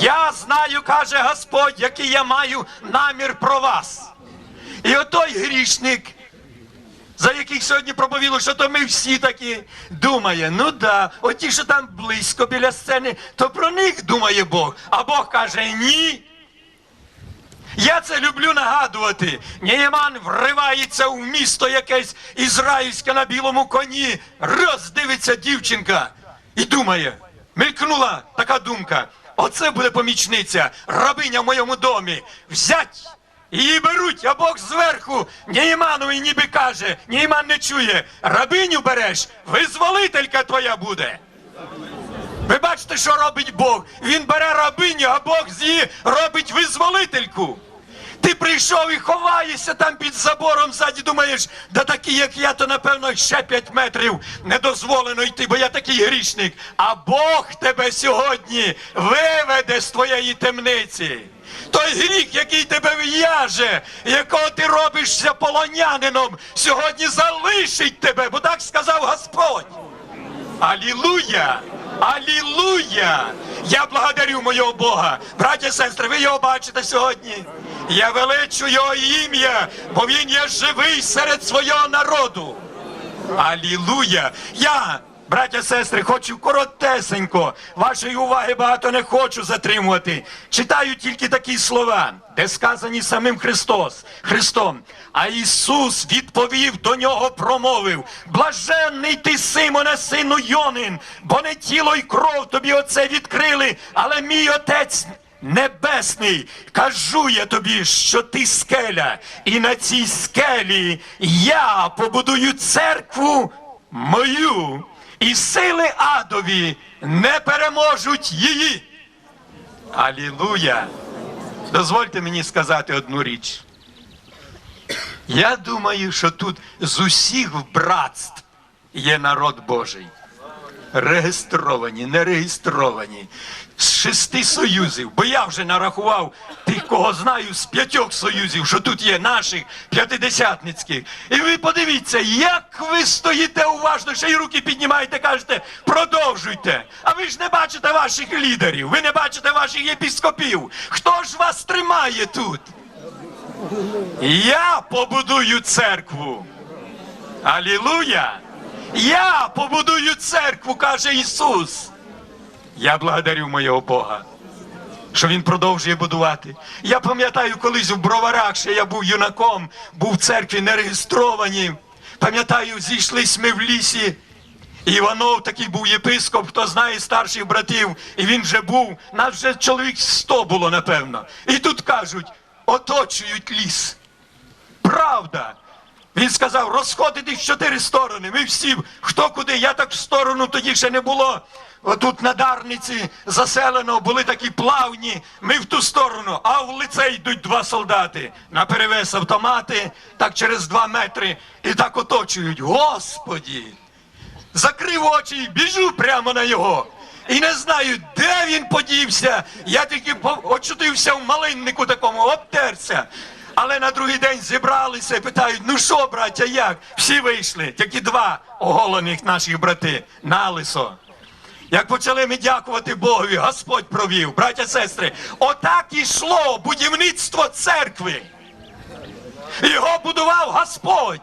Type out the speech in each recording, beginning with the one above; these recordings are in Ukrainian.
Я знаю, каже Господь, який я маю намір про вас. І отой грішник, за яких сьогодні проповіло, що то ми всі такі, думає, ну да, оті, що там близько біля сцени, то про них думає Бог. А Бог каже, ні. Я це люблю нагадувати. Нєєман вривається в місто якесь ізраїльське на білому коні. Раз дивиться дівчинка і думає, мелькнула така думка. Оце буде помічниця, рабиня в моєму домі. Взять. Її беруть, а Бог зверху Нєєманові ніби каже, Нєєман не чує, рабиню береш, визволителька твоя буде. Ви бачите, що робить Бог? Він бере рабиню, а Бог з її робить визволительку. Ти прийшов і ховаєшся там під забором ззаді, думаєш, да такі, як я, то напевно ще п'ять метрів не дозволено йти, бо я такий грішник. А Бог тебе сьогодні виведе з твоєї темниці. Той гріх, який тебе в'яже, якого ти робишся полонянином, сьогодні залишить тебе, бо так сказав Господь. Алілуя! Алілуя! Я благодарю моєго Бога. Браті і сестри, ви його бачите сьогодні. Я величу його ім'я, бо він є живий серед свого народу. Алілуя! Я, браття сестри, хочу коротесенько. Вашої уваги багато не хочу затримувати. Читаю тільки такі слова, де сказані самим Христос, Христом. А Ісус відповів до нього, промовив: Блаженний ти, Симоне, сину Йонин, бо не тіло й кров тобі оце відкрили, але мій Отець Небесний, кажу я тобі, що ти скеля, і на цій скелі я побудую церкву мою, і сили адові не переможуть її. Алілуя! Дозвольте мені сказати одну річ. Я думаю, що тут з усіх братств є народ Божий. Реєстровані, не реєстровані. З шести союзів, бо я вже нарахував тих, кого знаю, з п'ятьох союзів, що тут є наших п'ятидесятницьких. І ви подивіться, як ви стоїте уважно, ще й руки піднімаєте, кажете, продовжуйте. А ви ж не бачите ваших лідерів, ви не бачите ваших єпіскопів. Хто ж вас тримає тут? Я побудую церкву. Алілуя! Я побудую церкву, каже Ісус. Я благодарю моєго Бога, що Він продовжує будувати. Я пам'ятаю, колись в броварах, ще я був юнаком, був в церкві нереєстровані. Пам'ятаю, зійшлись ми в лісі. Іванов такий був єпископ, хто знає старших братів, і він вже був, нас вже чоловік сто було, напевно. І тут кажуть, оточують ліс. Правда. Він сказав, розходитись чотири сторони. Ми всі, хто куди, я так в сторону тоді ще не було. Отут на Дарниці заселено були такі плавні. Ми в ту сторону, а в лице йдуть два солдати. На перевес автомати, так через два метри, і так оточують. Господі! Закрив очі і біжу прямо на його. І не знаю, де він подівся. Я тільки очутився в малиннику такому, обтерся. Але на другий день зібралися і питають: ну що, браття, як? Всі вийшли, тільки два оголених наших брати на лисо. Як почали ми дякувати Богові, Господь провів, браття сестри, отак ішло будівництво церкви. Його будував Господь.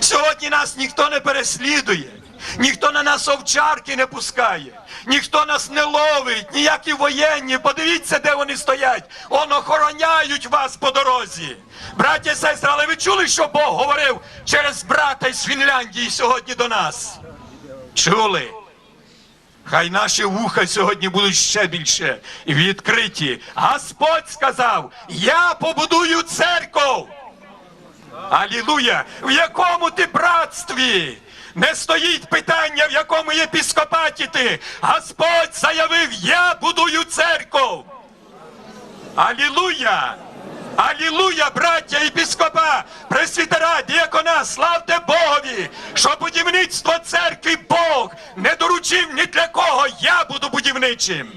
Сьогодні нас ніхто не переслідує, ніхто на нас овчарки не пускає, ніхто нас не ловить, ніякі воєнні. Подивіться, де вони стоять. Он охороняють вас по дорозі. Браття і сестри, але ви чули, що Бог говорив через брата із Фінляндії сьогодні до нас? Чули? Хай наші вуха сьогодні будуть ще більше відкриті. Господь сказав: Я побудую церков. Алілуя! В якому ти братстві? Не стоїть питання, в якому єпіскопаті ти. Господь заявив, я будую церков. Алілуя! Алілуя, браття єпіскопа, пресвітера, діякона, славте Богові, що будівництво церкви Бог не доручив ні для кого, я буду будівничим.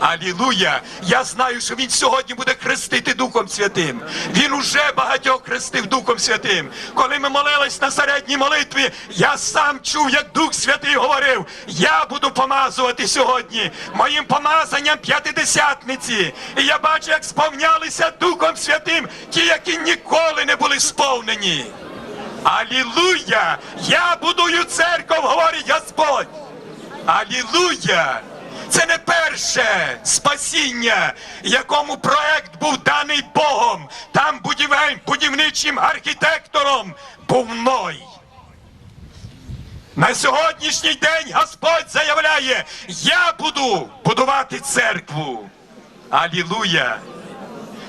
Алілуя! Я знаю, що він сьогодні буде хрестити Духом Святим. Він уже багатьох хрестив Духом Святим. Коли ми молились на середній молитві, я сам чув, як Дух Святий говорив: я буду помазувати сьогодні моїм помазанням п'ятидесятниці. І я бачу, як сповнялися Духом Святим ті, які ніколи не були сповнені. Алілуя! Я будую церков, говорить Господь. Алілуя! Це не перше спасіння, якому проект був даний Богом. Там будівничим архітектором був Ной. На сьогоднішній день Господь заявляє: Я буду будувати церкву. Алілуя!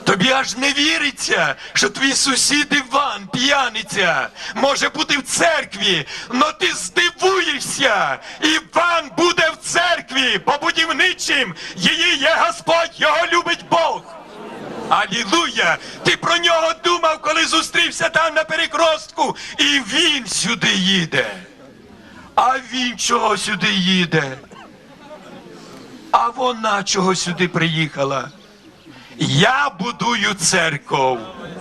Тобі аж не віриться, що твій сусід Іван, п'яниця, може бути в церкві, но ти здивуєшся. Іван буде в церкві, бо будівничим її є Господь, його любить Бог. Алілуя! Ти про нього думав, коли зустрівся там на перекростку, і він сюди їде. А він чого сюди їде? А вона чого сюди приїхала? Я будую церков.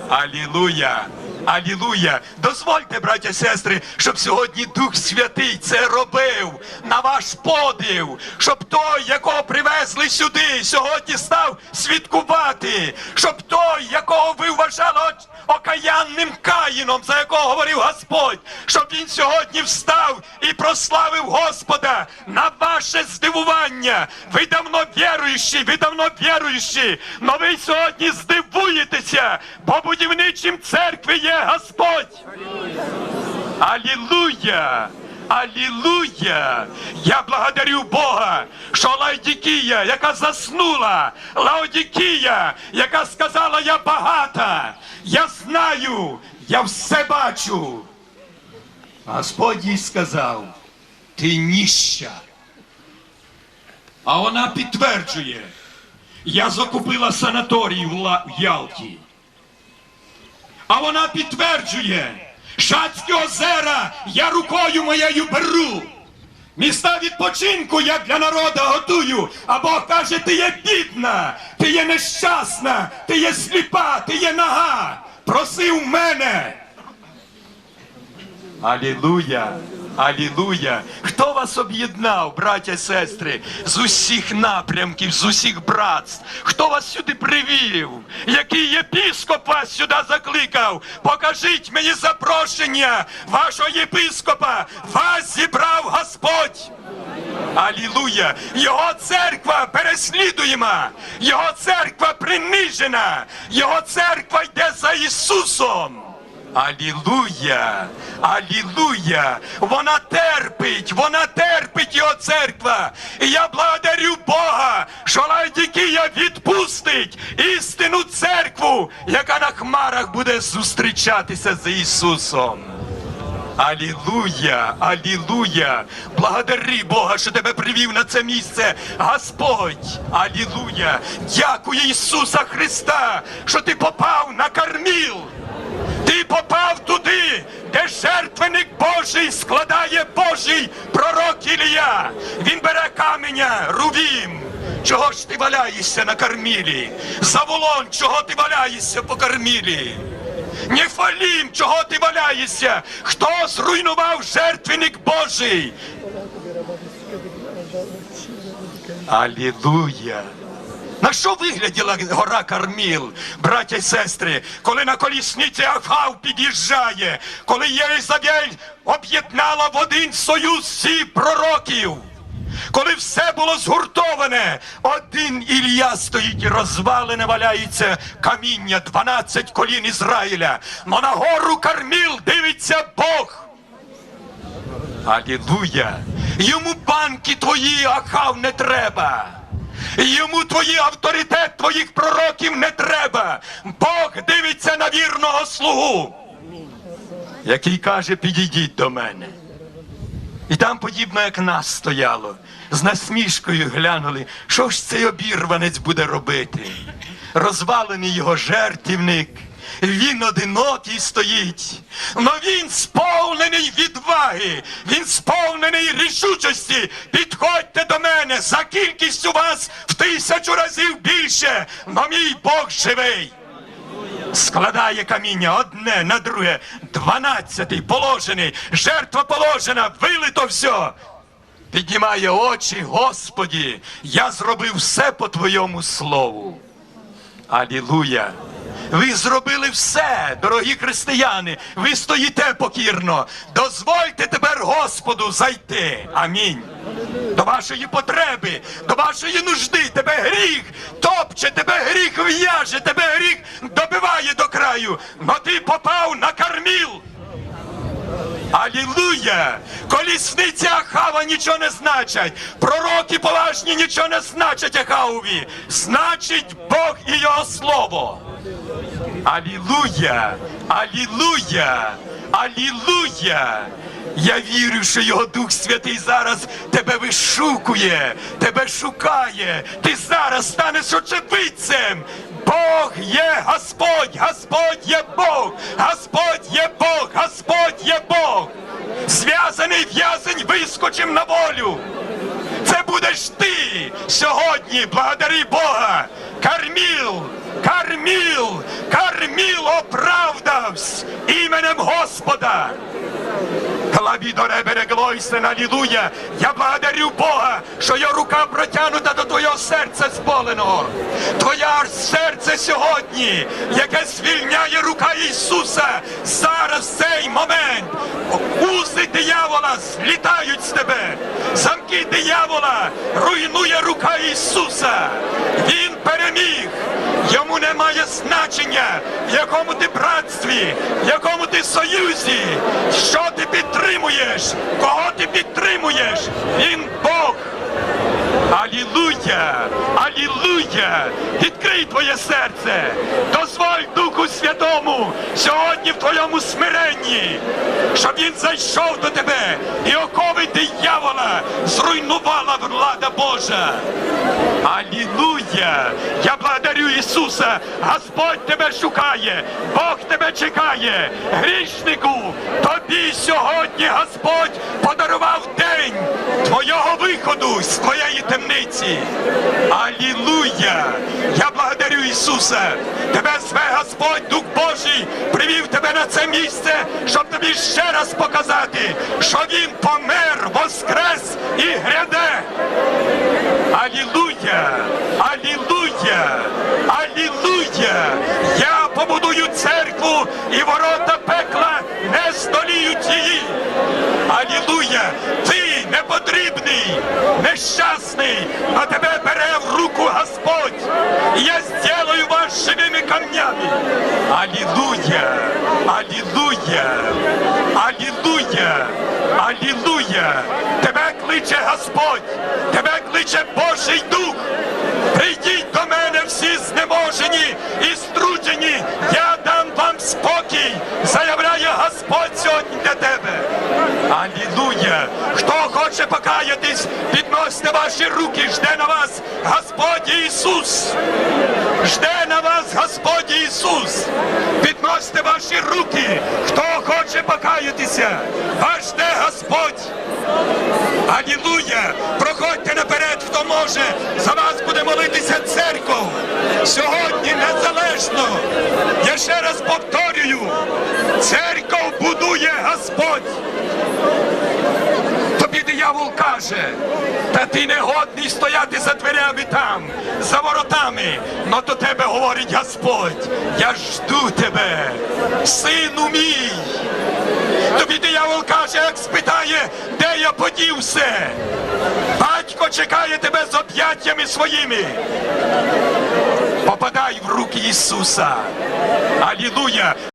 Алілуя! Алілуя! Дозвольте, браття сестри, щоб сьогодні Дух Святий це робив на ваш подив, щоб той, якого привезли сюди, сьогодні став свідкувати, щоб той, якого ви вважали окаянним каїном, за якого говорив Господь, щоб він сьогодні встав і прославив Господа на ваше здивування. Ви давно віруючі, ви давно віруючі, но ви сьогодні здивуєтеся, бо будівничим церкви є Господь. Алілуя! Алілуя! Я благодарю Бога, що Лаодікія, яка заснула, Лаодікія, яка сказала, я багата, я знаю, я все бачу. Господь їй сказав, ти ніща. А вона підтверджує, я закупила санаторій в Ялті. А вона підтверджує, Шацькі озера я рукою моєю беру. Міста відпочинку я для народа готую, а Бог каже, ти є бідна, ти є нещасна, ти є сліпа, ти є нага. Проси в мене. Алілуя! Алілуя! Хто вас об'єднав, браття і сестри, з усіх напрямків, з усіх братств? Хто вас сюди привів? Який єпископ вас сюди закликав? Покажіть мені запрошення вашого єпископа. Вас зібрав Господь. Алілуя! Його церква переслідуєма, його церква принижена, його церква йде за Ісусом. Алілуя! Алілуя! Вона терпить, вона терпить його церква. І я благодарю Бога, що Лаодікія відпустить істинну церкву, яка на хмарах буде зустрічатися з Ісусом. Алілуя, алілуя! Благодари Бога, що тебе привів на це місце. Господь, алілуя! Дякую Ісуса Христа, що ти попав на карміл. Ти попав туди, де жертвенник Божий складає Божий пророк Ілія. Він бере каменя, рувім. Чого ж ти валяєшся на кармілі? Заволон, чого ти валяєшся по кармілі? Нефалім, чого ти валяєшся? Хто зруйнував жертвенник Божий? Алілуя! На що вигляділа гора Карміл, браття й сестри, коли на колісниці Ахав під'їжджає, коли Єлизавель об'єднала в один союз всіх пророків, коли все було згуртоване, один Ілля стоїть і розвалене валяється каміння, 12 колін Ізраїля, но на гору Карміл дивиться Бог. Алілуя! Йому банки твої, Ахав, не треба. Йому твої авторитет твоїх пророків не треба. Бог дивиться на вірного слугу, який каже, підійдіть до мене. І там подібно, як нас стояло, з насмішкою глянули, що ж цей обірванець буде робити. Розвалений його жертівник, він одинокий стоїть. Но він сповнений відваги, він сповнений рішучості. Підходьте до мене за кількістю вас в тисячу разів більше, но мій Бог живий. Складає каміння одне на друге, дванадцятий положений, жертва положена, вилито все. Піднімає очі, Господі, я зробив все по Твоєму слову. Алілуя! Ви зробили все, дорогі християни. Ви стоїте покірно. Дозвольте тепер Господу зайти. Амінь. До вашої потреби, до вашої нужди, тебе гріх топче, тебе гріх в'яже, тебе гріх добиває до краю. Но ти попав на карміл. Алілуя! Колісниці Ахава нічого не значать. Пророки поважні нічого не значать Ахавові. Значить Бог і його слово. Алілуя! Алілуя! Алілуя! Я вірю, що його Дух Святий зараз тебе вишукує, тебе шукає. Ти зараз станеш очевидцем. Бог є Господь, Господь є Бог, Господь є Бог, Господь є Бог. Зв'язаний в'язень вискочив на волю. Це будеш ти сьогодні, благодари Бога. Карміл, Карміл, Карміл оправдавсь іменем Господа. Клавідоре береглойся, алілуя. Я благодарю Бога, що його рука протягнута до твого серця зболеного. Твоє серце сьогодні, яке звільняє рука Ісуса, зараз в цей момент. Узи диявола злітають з тебе. Замки диявола руйнує рука Ісуса. Він переміг. Йому немає значення, в якому ти братстві, в якому ти союзі, що ти підтримуєш, кого ти підтримуєш. Він Бог. Алілуя! Алілуя! Відкрий твоє серце! Дозволь Духу Святому сьогодні в твоєму смиренні, щоб він зайшов до тебе і окови диявола зруйнувала влада Божа. Алілуя! Я благодарю Ісуса! Господь тебе шукає, Бог тебе чекає, грішнику, тобі сьогодні Господь подарував день твого виходу з твоєї темниці. Алілуя! Я благодарю Ісуса! Тебе зве Господь, Дух Божий, привів тебе на це місце, щоб тобі ще раз показати, що Він помер, воскрес і гряде. Алілуя! Алілуя! Алілуя! Я побудую церкву і ворота пекла не здоліють її. Алілуя! Ти непотрібний, нещасний, а тебе бере в руку Господь. І я зроблю вас живими камнями. Алілуя! Алілуя! Алілуя! Алілуя! Тебе кличе Господь! Тебе кличе Божий Дух! Прийдіть до мене всі знеможені і струджені! Я дам вам спокій! Заявляє Господь сьогодні для тебе! Алілуя! Хто хоче покаятись, підносьте ваші руки, жде на вас Господь Ісус! Жде на вас Господь Ісус! Підносьте ваші руки! Хто хоче покаятися, вас жде Господь! Алілуя! Проходьте наперед, хто може! За вас буде молитися церков! Сьогодні незалежно! Я ще раз повторюю! Церков будує Господь! Тобі диявол каже, та ти не годний стояти за дверями там, за воротами. Но до тебе говорить Господь, я жду тебе, сину мій. Тобі диявол каже, як спитає, я подівся. Батько чекає тебе з об'яттями своїми. Попадай в руки Ісуса. Алілуя!